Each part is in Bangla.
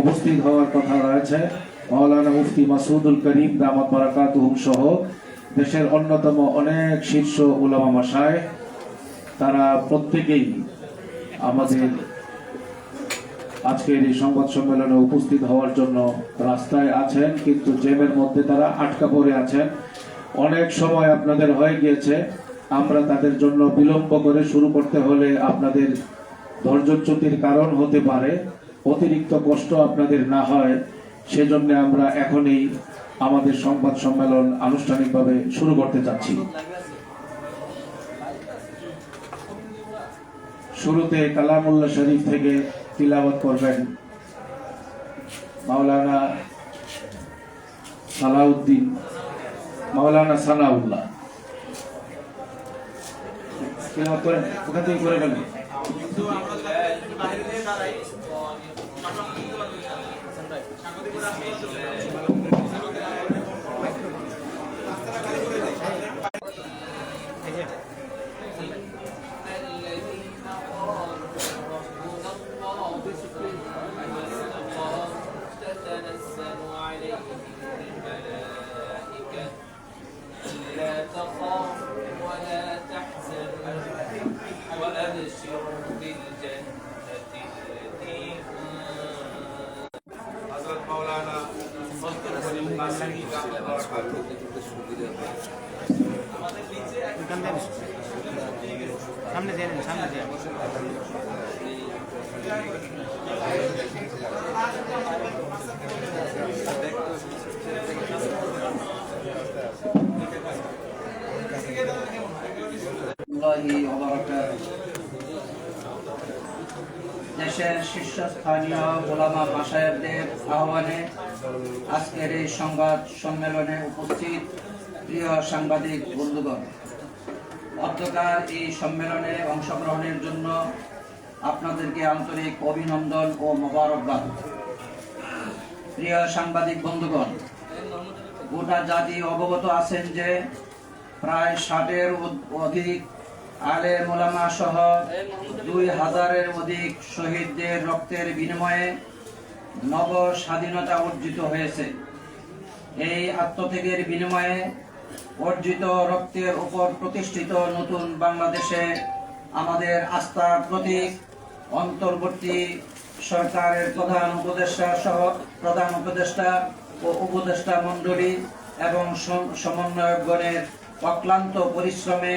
উপস্থিত হওয়ার কথা রয়েছে। মাওলানা মুফতি মাসুদুল করিম দামাত বারাকাতুহুম সহ দেশের অন্যতম অনেক শীর্ষ উলামা মাসায়। তারা প্রত্যেকেই আমাদের আজকের এই সংবাদ সম্মেলনে উপস্থিত হওয়ার জন্য রাস্তায় আছেন, কিন্তু জেমের মধ্যে তারা আটকা পড়ে আছেন। অনেক সময় আপনাদের হয়ে গিয়েছে। আমরা তাদের জন্য বিলম্ব করে শুরু করতে হলে আপনাদের ধৈর্যচ্যুতির কারণ হতে পারে। অতিরিক্ত কষ্ট আপনাদের না হয়, সেজন্য আমরা এখনই আমাদের সংবাদ সম্মেলন আনুষ্ঠানিকভাবে শুরু করতে চাচ্ছি। শুরুতে কালামুল্লাহ শরীফ থেকে তিলাওয়াত করবেন। মাওলানা সালাউদ্দিন, মাওলানা সানাউল্লাহ। ওখান থেকে করে ফেলেন সাংবাদিকরা দেশের শীর্ষস্থানীয় গোলামা বাসায়বদের আহ্বানে আজকের এই সংবাদ সম্মেলনে উপস্থিত প্রিয় সাংবাদিক, বন্ধুগণ অধ্যকার এই সম্মেলনে অংশগ্রহণের জন্য আপনাদেরকে আন্তরিক অভিনন্দন ও মোবারকবাদ। প্রিয় সাংবাদিক, বন্ধুগণ, গোটা জাতি অবগত আছেন যে প্রায় ষাটের অধিক আলে মোলামা সহ দুই হাজারের অধিক শহীদদের রক্তের বিনিময়ে নব স্বাধীনতা অর্জিত হয়েছে। এই আত্মত্যাগের বিনিময়ে অর্জিত রক্তের উপর প্রতিষ্ঠিত নতুন বাংলাদেশে আমাদের আস্থার প্রতীক, অন্তর্বর্তী সরকারের প্রধান উপদেষ্টা সহ প্রধান উপদেষ্টা ও উপদেষ্টা মণ্ডলী এবং সমন্বয়কগণের অক্লান্ত পরিশ্রমে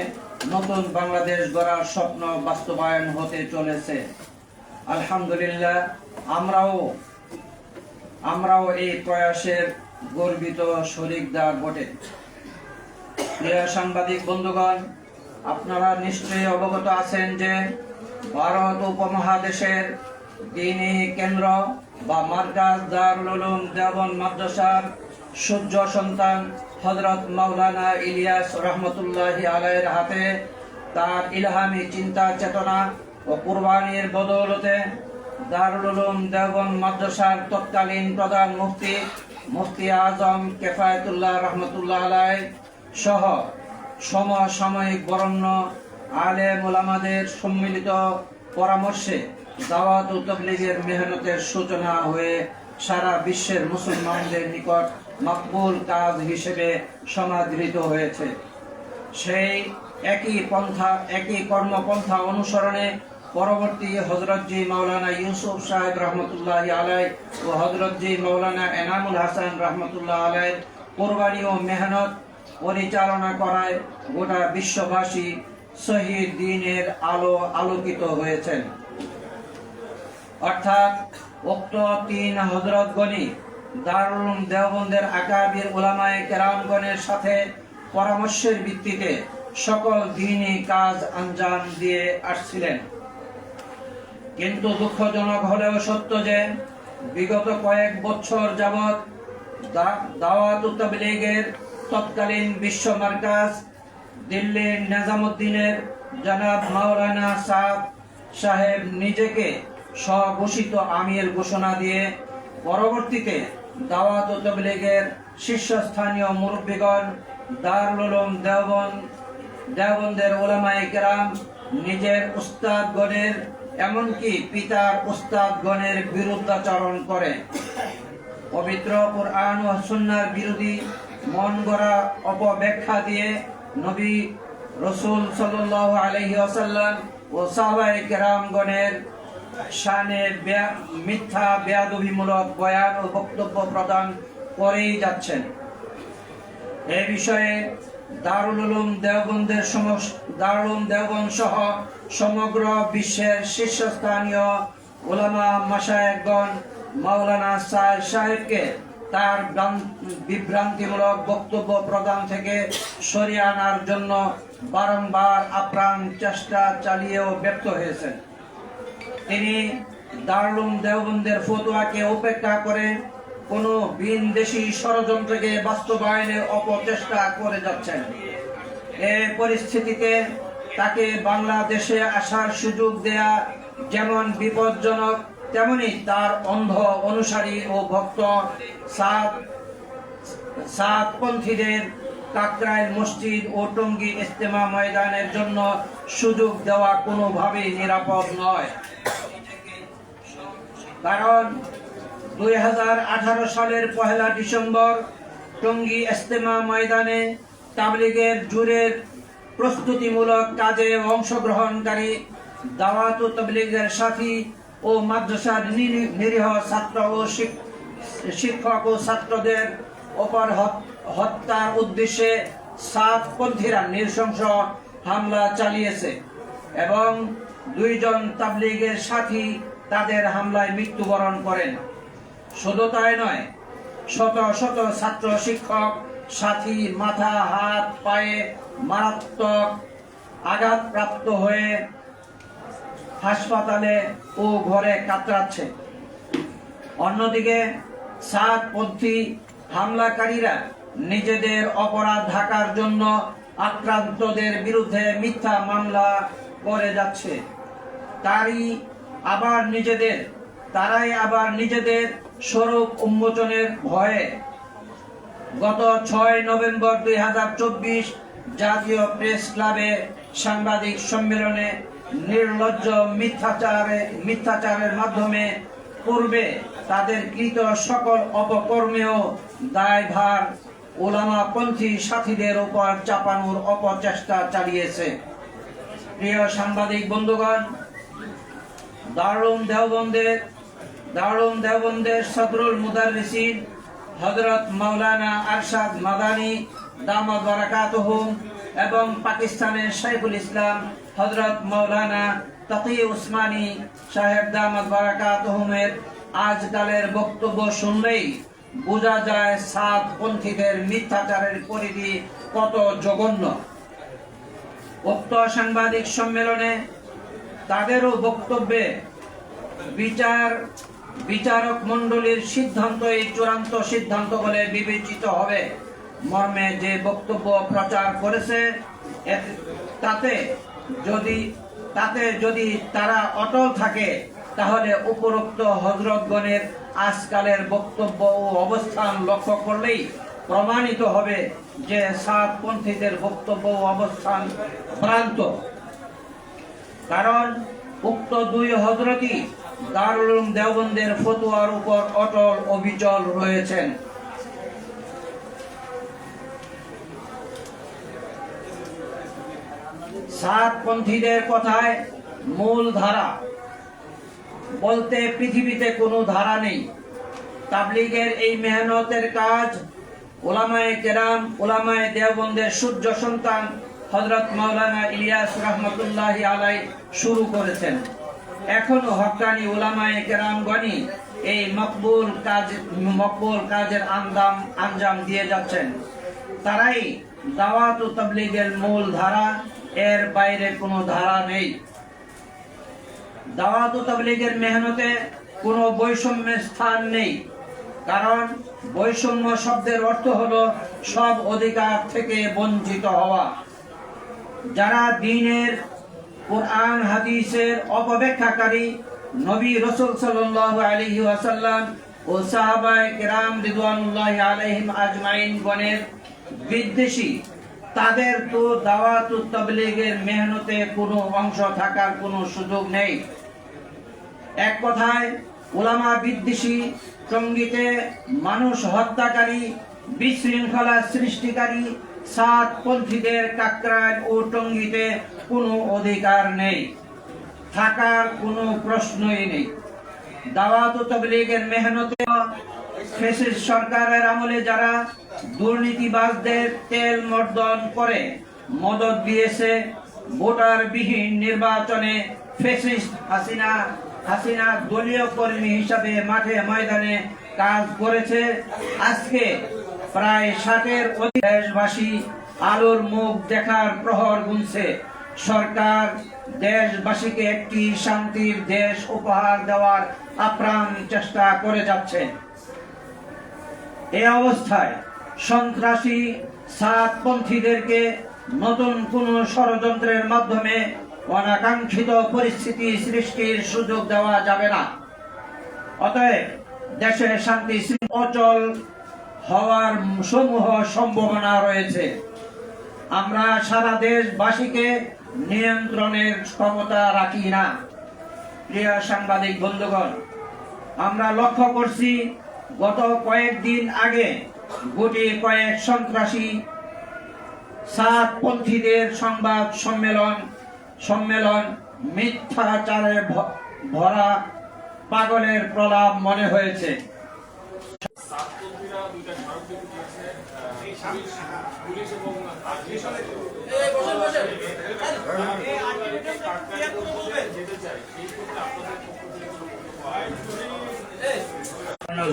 নতুন বাংলাদেশ গড়ার স্বপ্ন বাস্তবায়ন হতে চলেছে। আলহামদুলিল্লাহ, আমরাও আমরাও এই প্রয়াসের গর্বিত শরিকদার বটে। প্রিয় সাংবাদিক বন্ধুগণ, আপনারা নিশ্চয়ই অবগত আছেন যে ভারত উপমহাদেশের দিনী কেন্দ্র বা মার্কাজ দারুল দেওবন মাদ্রাসার সূর্য সন্তান হজরত মাওলানা ইলিয়াস রহমতুল্লাহি আলাইয়ের হাতে তার ইলহামি চিন্তা চেতনা ও কুরবানির বদৌলতে দারুল দেওবন মাদ্রাসার তৎকালীন প্রধান মুফতি মুফতি আজম কেফায়তুল্লাহ রহমতুল্লাহ আলাই সহ সমসাময়িক বরণ্য আলে মোলামাদের সম্মিলিত পরামর্শে দাওয়াত ও তবলিগের মেহনতের সূচনা হয়ে সারা বিশ্বের মুসলমানদের নিকট মকবুল কাজ হিসেবে সমাদৃত হয়েছে। সেই একই পন্থা, একই কর্মপন্থা অনুসরণে পরবর্তী হজরতজি মাওলানা ইউসুফ সাহেব রহমতুল্লাহ আলাই ও হজরতজি মাওলানা এনামুল হাসান রহমতুল্লাহ আলাই কোরবানি ও মেহনত পরিচালনা করায় গোটা বিশ্ববাসী শহীদ দিনের আলো আলোকিত হয়েছেন। অর্থাৎ উক্ত তিন হজরত গণি দারুল দেওবন্দের আকাবির ওলামায়ে কেরামগণের সাথে পরামর্শের ভিত্তিতে সকল দিনই কাজ আঞ্জাম দিয়ে আসছিলেন। কিন্তু দুঃখজনক হলেও সত্য যে বিগত কয়েক বছর যাবৎ দাওয়াত তাবলীগের তৎকালীন বিশ্ব মার্কাজ দিল্লির নিজামুদ্দিনের জনাব মাওলানা সাদ সাহেব নিজেকে স্বঘোষিত আমির ঘোষণা দিয়ে পরবর্তীতে দাওয়াত তবলীগের শীর্ষস্থানীয় মুরব্বীগণ দারুল উলুম দেওবন্দ, দেওবন্দের ওলামায়ে কেরাম, নিজের উস্তাদগণের, এমনকি পিতার উস্তাদগণের বিরুদ্ধাচরণ করে। পবিত্র কোরআন ও সুন্নার বিরোধী মন গড়া অপব্যাখ্যা দিয়ে নবী রসুল সাল্লাল্লাহু আলাইহি ওয়াসাল্লাম ও সাহাবায়ে কেরামগণের বেয়া- মিথ্যা বেয়াদবিমূলক বয়ান ও বক্তব্য প্রদান করেই যাচ্ছেন। এ বিষয়ে দারুল উলুম দেওবন্দের দারুল দেওবন্দ সহ সমগ্র বিশ্বের শীর্ষস্থানীয় ওলামা মাসায়েকগণ মাওলানা সাহেব সাহেবকে তার বিভ্রান্তিমূলক বক্তব্য প্রদান থেকে সরিয়ে আনার জন্য বারংবার আপ্রাণ চেষ্টা চালিয়েও ব্যর্থ হয়েছেন। তিনি দারুল দেওবন্দের ফতুয়াকে উপেক্ষা করে কোন বিনদেশি ষড়যন্ত্রকে বাস্তবায়নের অপচেষ্টা করে যাচ্ছেন। এ পরিস্থিতিতে তাকে বাংলাদেশে আসার সুযোগ দেয়া যেমন বিপজ্জনক তেমনি তার অন্ধ অনুসারী ও ভক্ত সাতপন্থীদের কাকরাইল মসজিদ ও টঙ্গী ইস্তেমা ময়দানের জন্য সুযোগ দেওয়া কোনোভাবেই নিরাপদ নয়। কারণ দুই হাজার আঠারো সালের পহেলা ডিসেম্বর টঙ্গী ইস্তেমা ময়দানে তাবলিগের জুরের প্রস্তুতিমূলক কাজে অংশগ্রহণকারী দাওয়াত ও তবলিগের সাথী ও মাদ্রাসার নিরি- নিরীহ ছাত্র ও শিক- শিক্ষক ও ছাত্রদের ওপর হত- হত্যার উদ্দেশ্যে সাতপন্থীরা নৃশংস হামলা চালিয়েছে এবং দুইজন তাবলিগের সাথী তাদের হামলায় মৃত্যুবরণ করেন। শুধু তাই নয়, শত শত ছাত্র শিক্ষক, সাথী মাথা, হাত, পায়ে মারাত্মক আঘাতপ্রাপ্ত হয়ে হাসপাতালে ও ঘরে কাতরাচ্ছে। অন্যদিকে সাতপন্থী হামলাকারীরা নিজেদের অপরাধ ঢাকার জন্য আক্রান্তদের বিরুদ্ধে মিথ্যা মামলা করে যাচ্ছে। তারই আবার নিজেদের, তারাই আবার নিজেদের স্বরূপ উন্মোচনের ভয়ে গত ছয় নভেম্বর দুই হাজার চব্বিশ জাতীয় প্রেস ক্লাবে সাংবাদিক সম্মেলনে নির্লজ্জ মিথ্যাচারে মিথ্যাচারের মাধ্যমে পূর্বে তাদের কৃত সকল অপকর্মেও দায়ভার ওলামাপন্থী সাথীদের উপর চাপানোর অপচেষ্টা চালিয়েছে। প্রিয় সাংবাদিক বন্ধুগণ দারুম দেওবন্দের দারুম দেওবন্দের সদরুল মুদাররিসিন হযরত মাওলানা আরশাদ মাদানী দামাত বারাকাতুহুম এবং পাকিস্তানের শাইখুল ইসলাম হযরত মৌলানা তাকি উসমানী সাহেব দামাত বারাকাতুহুমের আজকালের বক্তব্য শুনলেই বোঝা যায় সাত পন্থীদের মিথ্যাচারের পরিধি কত জঘন্য। উক্ত সাংবাদিক সম্মেলনে তাদেরও বক্তব্যে বিচার, বিচারক মণ্ডলীর সিদ্ধান্ত, এই চূড়ান্ত সিদ্ধান্ত বলে বিবেচিত হবে। মর্মে যে বক্তব্য প্রচার করেছে তাতে যদি তাতে যদি তারা অটল থাকে, তাহলে উপরোক্ত হজরতগণের আজকালের বক্তব্য ও অবস্থান লক্ষ্য করলেই প্রমাণিত হবে যে সাতপন্থীদের বক্তব্য ও অবস্থান ভ্রান্ত। কারণ উক্ত দুই হজরতই দারুল দেওবন্দের ফতোয়ার উপর অটল অবিচল রয়েছেন। সাতপন্থীদের কথায় মূল ধারা। বলতে পৃথিবীতে কোনো ধারা নেই। তাবলিগের এই মেহনতের কাজ ওলামায়ে কেরাম, ওলামায়ে দেওবন্দের সূর্য সন্তান হজরত মাওলানা ইলিয়াস রহমতুল্লাহ আলাই শুরু করেছেন। এখনও হক্কানি ওলামায়ে কেরামগণই এই মকবুল কাজ, মকবুল কাজের আন্দাম, আঞ্জাম দিয়ে যাচ্ছেন। তারাই দাওয়াত ও তাবলিগের মূল ধারা এর বাইরে কোনো ধারা নেই। দাওয়াত তাবলীগের মেহনতে কোনো বৈষম্যের স্থান নেই। কারণ বৈষম্য শব্দের অর্থ হলো সব অধিকার থেকে বঞ্চিত হওয়া। যারা দিনের কোরআন, হাদিসের অপব্যাখ্যাকারী নবী রসুল সাল্লাল্লাহু আলাইহি ওয়াসাল্লাম ও সাহাবায়ে কেরাম রিদওয়ানুল্লাহ আলাইহিম আজমাইন গণের বিদ্বেষী তাদের তো দাওয়াত তাবলীগের মেহনতে কোনো অংশ থাকার কোনো সুযোগ নেই। এক কথায়, ওলামা বিদ্বেষী টঙ্গিতে মানুষ হত্যাকারী, বিশৃঙ্খলা সৃষ্টিকারী, সাত পন্থীদের কাকরায় ও টঙ্গিতে কোনো অধিকার নেই। থাকার কোনো প্রশ্নই নেই। দাওয়াত তবলিগের মেহনতে ফেসিস সরকারের আমলে যারা দুর্নীতিবাজদের তেল মর্দন করে, মদত দিয়েছে ভোটার বিহীন নির্বাচনে ফেসিস্ট হাসিনা হাসিনা দলীয় কর্মী হিসাবে মাঠে ময়দানে কাজ করেছে। আজকে প্রায় ষাটের অধিক দেশবাসী আলোর মুখ দেখার প্রহর গুনছে। সরকার দেশবাসীকে একটি শান্তির দেশ উপহার দেওয়ার আপ্রাণ চেষ্টা করে যাচ্ছে। এ অবস্থায় সন্ত্রাসী সাতপন্থীদেরকে নতুন কোন ষড়যন্ত্রের মাধ্যমে অনাকাঙ্ক্ষিত পরিস্থিতি সৃষ্টির সুযোগ দেওয়া যাবে না। অতএব দেশে শান্তি অচল হওয়ার সমূহ সম্ভাবনা রয়েছে। আমরা সারা দেশবাসীকে নিয়ন্ত্রণের ক্ষমতা রাখি না। প্রিয় সাংবাদিক বন্ধুগণ, আমরা লক্ষ্য করছি গত কয়েকদিন আগে গুটি কয়েক সন্ত্রাসী সাতপন্থীদের সংবাদ সম্মেলন সম্মেলন মিথ্যাচারে ভরা পাগলের প্রলাপ মনে হয়েছে। যেতে চাই সেই আপনাদের পক্ষ থেকে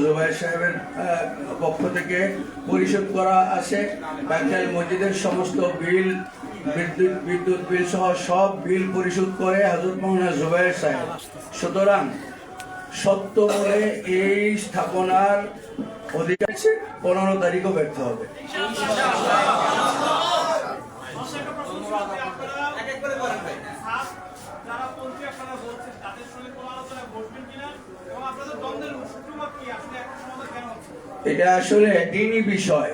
জুবাইর সাহেবের পক্ষ থেকে পরিশোধ করা আছে। বাগদাল মসজিদের সমস্ত বিল, বিদ্যুৎ বিদ্যুৎ বিল সহ সব বিল পরিশোধ করে হজরত মোহনা জুবাইর সাহেব। সুতরাং সত্য বলে এই স্থাপনার অধিকার পনেরো তারিখও ব্যর্থ হবে যারা পন্থী আপনারা বলছেন তাদের সঙ্গে কোনো আলোচনায় বসবেন কিনা এবং আপনাদের দ্বন্দ্বের সূত্রপাত কি আসলে একটা সমাধান কেন হচ্ছে এটা আসলে দিনই বিষয়।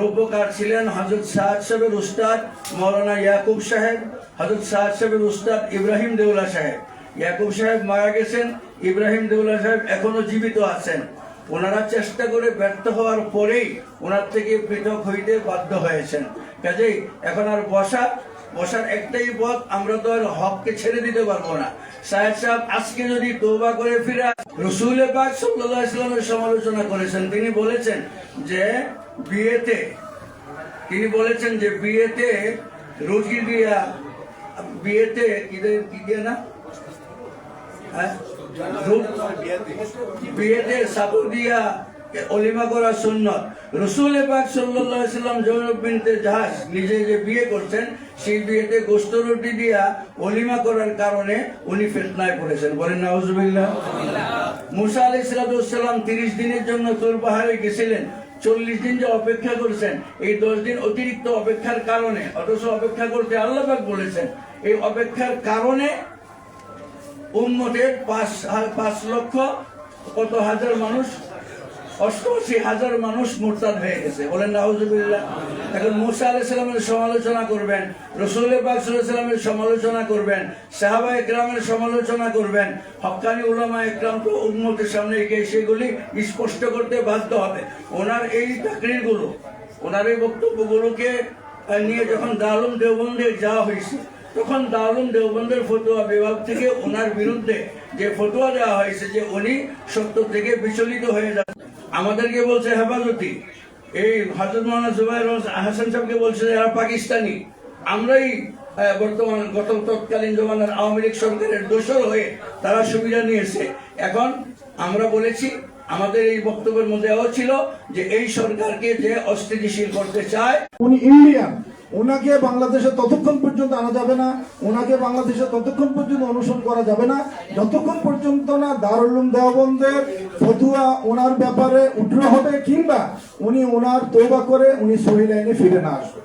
রূপকার ছিলেন হজরত সাদ সাহেবের উস্তাদ মৌলানা ইয়াকুব সাহেব হজরত সাদ সাহেবের উস্তাদ ইব্রাহিম দেউলা সাহেব। ইয়াকুব সাহেব মারা গেছেন, ইব্রাহিম দেউলা সাহেব এখনও জীবিত আছেন। ওনারা চেষ্টা করে ব্যর্থ হওয়ার পরেই ওনার থেকে পৃথক হইতে বাধ্য হয়েছেন। কাজেই এখন আর বসা, বসার একটাই পথ, আমরা তো আর হককে ছেড়ে দিতে পারব না। আজকে যদি করে ফিরে রসুল পাক সাল্লাহ ইসলামের সমালোচনা করেছেন। তিনি বলেছেন যে বিয়েতে, তিনি বলেছেন যে বিয়েতে রুটি দিয়া, বিয়েতে কি দিয়ে- না? হ্যাঁ? বিয়েতে সাবুর দিয়া অলিমা করা সুন্নত। রসুল পাক সাল্লাল্লাহু আলাইহি সাল্লাম জৈনব জাহাজ নিজে যে বিয়ে করছেন সেই বিয়েতে গোস্ত রুটি দিয়া অলিমা করার কারণে উনি ফেতনায় পড়েছেন। বলেন, নাউজুবিল্লাহ। মুসা আলাইহিস সালাম তিরিশ দিনের জন্য তুর পাহাড়ে গেছিলেন। চল্লিশ দিন যে অপেক্ষা করেছেন, এই দশ দিন অতিরিক্ত অপেক্ষার কারণে, অথচ অপেক্ষা করতে আল্লাহ পাক বলেছেন, এই অপেক্ষার কারণে উম্মতের পাঁচ পাঁচ লক্ষ কত হাজার মানুষ অষ্টআশি হাজার মানুষ মোরতাদ হয়ে গেছে। বলেন নাউজুবিল্লাহ। এখন মুসা আলাইহিস সালামের সমালোচনা করবেন রসুল পাক সাল্লামের সমালোচনা করবেন, সাহাবা একরামের সমালোচনা করবেন, হক্কানি উলামা একরাম তো উম্মতের সামনে গিয়ে সেগুলি স্পষ্ট করতে বাধ্য হবে। ওনার এই চাকরিগুলো ওনার এই বক্তব্যগুলোকে নিয়ে যখন দারুম দেওবন্দে যাওয়া হয়েছে, তখন দারুম দেওবন্দের ফতোয়া বিভাগ থেকে ওনার বিরুদ্ধে যে ফতোয়া দেওয়া হয়েছে যে উনি সত্য থেকে বিচলিত হয়ে যান আমাদেরকে বলছে, হেফাজতি। এই হাজর মৌলানা জুবাইর হাসান সাহেবকে বলছে এরা পাকিস্তানি। আমরাই বর্তমান গত তৎকালীন জমানার আওয়ামী লীগ সরকারের দোষর হয়ে তারা সুবিধা নিয়েছে। এখন আমরা বলেছি, আমাদের এই বক্তব্যের মধ্যে ছিল যে, এই সরকারকে যে অস্থিতিশীল করতে চায়, উনি ইন্ডিয়ান। ওনাকে বাংলাদেশে ততক্ষণ পর্যন্ত আনা যাবে না, ওনাকে বাংলাদেশে ততক্ষণ পর্যন্ত অনুসরণ করা যাবে না, যতক্ষণ পর্যন্ত না দারুলুম দেওবন্দের ফতুয়া ওনার ব্যাপারে উঠ্র হবে কিংবা উনি ওনার তৌবা করে উনি সহি লাইনে ফিরে না আসবে।